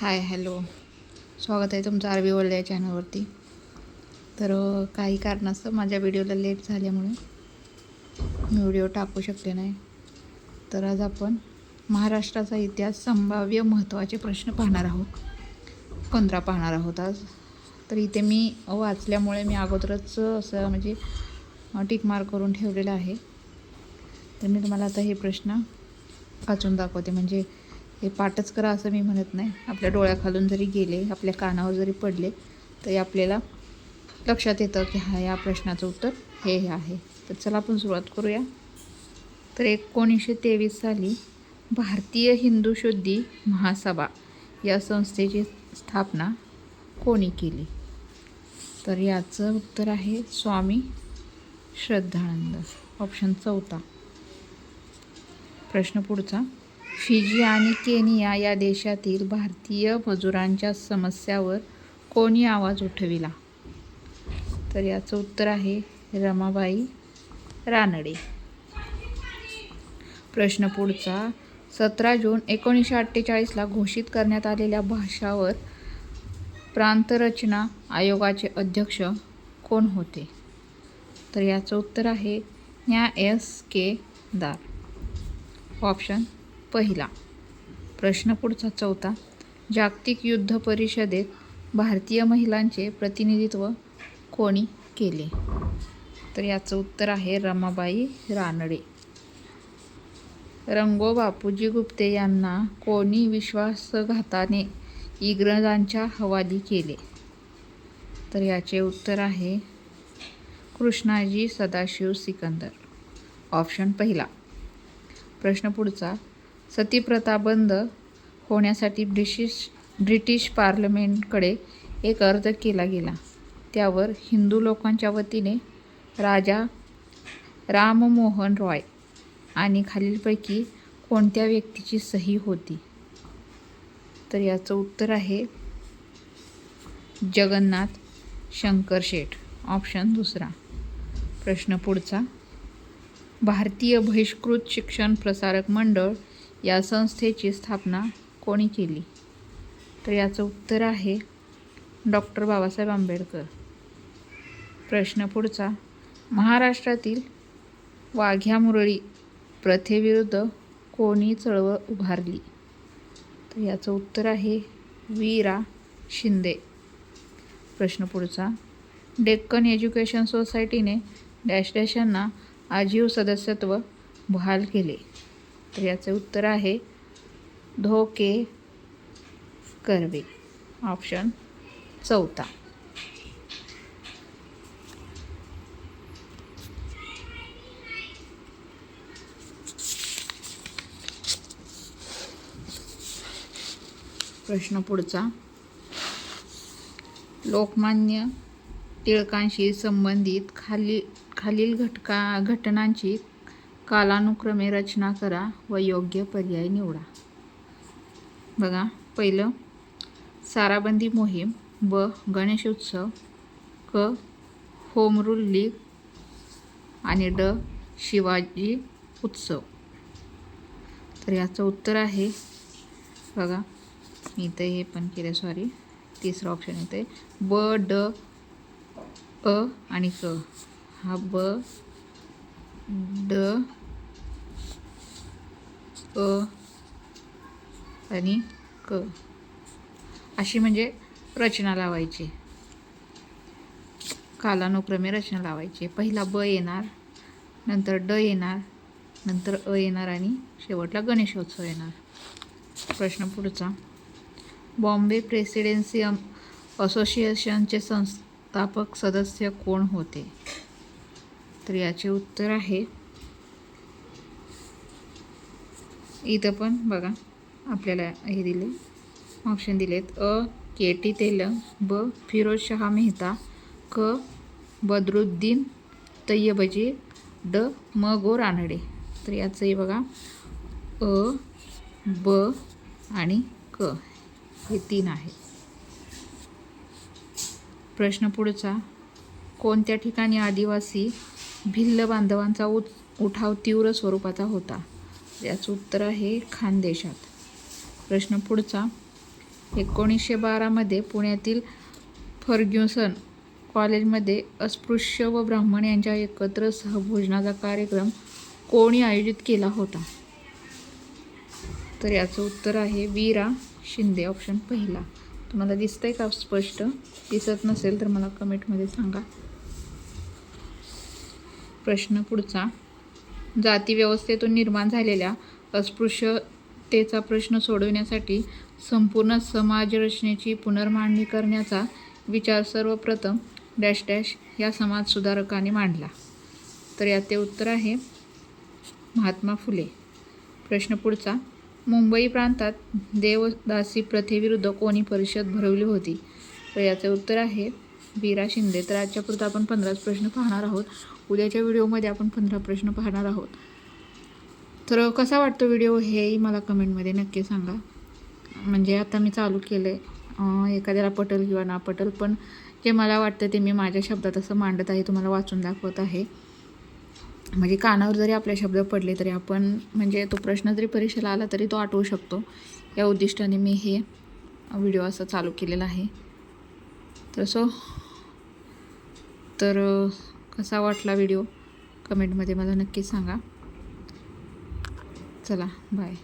Hi hello. स्वागत आहे तुमचं आरबी वर्ल्ड या चॅनलवरती. तर काही कारणास्तव माझ्या व्हिडिओला लेट झाल्यामुळे मी व्हिडिओ टाकू शकले नाही. तर आज आपण महाराष्ट्राचा इतिहास संभाव्य महत्त्वाचे प्रश्न पाहणार आहोत. पंधरा पाहणार आहोत आज? तर इथे मी वाचल्यामुळे मी अगोदरच असं म्हणजे टिक मार्क करून ठेवलेलं आहे. तर मी तुम्हाला आता हे प्रश्न वाचून दाखवते. म्हणजे हे पाठच करा असं मी म्हणत नाही. आपल्या डोळ्याखालून जरी गेले आपल्या कानावर जरी पडले तरी आपल्याला लक्षात येतं की हा या प्रश्नाचं उत्तर हे हे आहे. तर चला आपण सुरुवात करूया. तर एकोणीसशे तेवीस साली भारतीय हिंदू शुद्धी महासभा या संस्थेची स्थापना कोणी केली? तर याचं उत्तर आहे स्वामी श्रद्धानंद. ऑप्शन चौथा. प्रश्न पुढचा. फिजी आणि केनिया या देशातील भारतीय मजुरांच्या समस्यावर कोणी आवाज उठविला? तर याचं उत्तर आहे रमाबाई रानडे. प्रश्न पुढचा सतरा जून एकोणीसशे अठ्ठेचाळीसला घोषित करण्यात आलेल्या भाषावर प्रांतरचना आयोगाचे अध्यक्ष कोण होते? तर याचं उत्तर आहे न्या एस के दार. ऑप्शन पहिला. प्रश्न पुढचा चौथा. जागतिक युद्ध परिषदेत भारतीय महिलांचे प्रतिनिधित्व कोणी केले? तर याचं उत्तर आहे रमाबाई रानडे. रंगो बापूजी गुप्ते यांना कोणी विश्वासघाताने इंग्रजांच्या हवाली केले? तर याचे उत्तर आहे कृष्णाजी सदाशिव सिकंदर. ऑप्शन पहिला. प्रश्न पुढचा. सतीप्रथा बंद होण्यासाठी ब्रिटिश ब्रिटिश पार्लमेंटकडे एक अर्ज केला गेला. त्यावर हिंदू लोकांच्या वतीने राजा राममोहन रॉय आणि खालीलपैकी कोणत्या व्यक्तीची सही होती? तर याचं उत्तर आहे जगन्नाथ शंकर शेठ. ऑप्शन दुसरा. प्रश्न पुढचा. भारतीय बहिष्कृत शिक्षण प्रसारक मंडळ या संस्थेची स्थापना कोणी केली? तर याचं उत्तर आहे डॉक्टर बाबासाहेब आंबेडकर. प्रश्न पुढचा महाराष्ट्रातील वाघ्या मुरळी प्रथेविरुद्ध कोणी चळवळ उभारली? तर याचं उत्तर आहे वीरा शिंदे. प्रश्न पुढचा डेक्कन एज्युकेशन सोसायटीने डॅश डॅश यांना आजीव सदस्यत्व बहाल केले. तर याचे उत्तर आहे धोके कर्वे. ऑप्शन चौथा. प्रश्न पुढचा. लोकमान्य टिळकांशी संबंधित खाली खालील घटका घटनांची कालानुक्रमे रचना करा व योग्य पर्याय निवडा. बघा पहिलं साराबंदी मोहीम ब गणेशोत्सव क होम रूल लीग आणि ड शिवाजी उत्सव. तर याचं उत्तर आहे बघा मी इथं हे पण केलं सॉरी तिसरं ऑप्शन येते ब ड अ आणि क. हा ब ड अ आणि क. अशी म्हणजे रचना लावायची. कालानुक्रमे रचना लावायची. पहिला ब येणार नंतर ड येणार नंतर अ येणार आणि शेवटला गणेशोत्सव येणार. प्रश्न पुढचा. बॉम्बे प्रेसिडेन्सी असोसिएशनचे संस्थापक सदस्य कोण होते? तर याचे उत्तर आहे इथं पण बघा आपल्याला हे दिले ऑप्शन दिलेत. अ के टी तेलंग ब फिरोज शहा मेहता क बदरुद्दीन तय्यबजी ड म गो रानडे तर याचंही बघा अ ब आणि क हे तीन आहेत. प्रश्न पुढचा कोणत्या ठिकाणी आदिवासी भिल्ल बांधवांचा उत उठाव तीव्र स्वरूपाचा होता? याचं उत्तर आहे खानदेशात प्रश्न पुढचा. एकोणीसशे बारामध्ये पुण्यातील फर्ग्युसन कॉलेजमध्ये अस्पृश्य व ब्राह्मण यांच्या एकत्र सहभोजनाचा कार्यक्रम कोणी आयोजित केला होता? तर याचं उत्तर आहे वीरा शिंदे ऑप्शन पहिला. तुम्हाला दिसतंय का स्पष्ट? दिसत नसेल तर मला कमेंटमध्ये सांगा. प्रश्न पुढचा. जातीव्यवस्थेतून निर्माण झालेल्या अस्पृश्यतेचा प्रश्न सोडवण्यासाठी संपूर्ण समाजरचनेची पुनर्मांडणी करण्याचा विचार सर्वप्रथम डॅश डॅश या समाजसुधारकांनी मांडला. तर याचे उत्तर आहे महात्मा फुले. प्रश्न पुढचा मुंबई प्रांतात देवदासी प्रथेविरुद्ध कोणी परिषद भरवली होती? तर याचे उत्तर आहे वीरा शिंदे. तर आजच्या पुरता आपण पंधराच प्रश्न पाहणार आहोत. उद्याच्या व्हिडिओमध्ये आपण पंधरा प्रश्न पाहणार आहोत. तर कसा वाटतो व्हिडिओ हेही मला कमेंटमध्ये नक्की सांगा. म्हणजे आता मी चालू केलं आहे एखाद्याला पटल किंवा ना पटल पण जे मला वाटतं ते मी माझ्या शब्दात असं मांडत आहे तुम्हाला वाचून दाखवत आहे. म्हणजे कानावर जरी आपले शब्द पडले तरी आपण म्हणजे तो प्रश्न जरी परीक्षेला आला तरी तो आठवू शकतो. या उद्दिष्टाने मी हे व्हिडिओ असं चालू केलेला आहे. तर सो तर कसा वाटला व्हिडिओ कमेंटमध्ये मला नक्की सांगा. चला बाय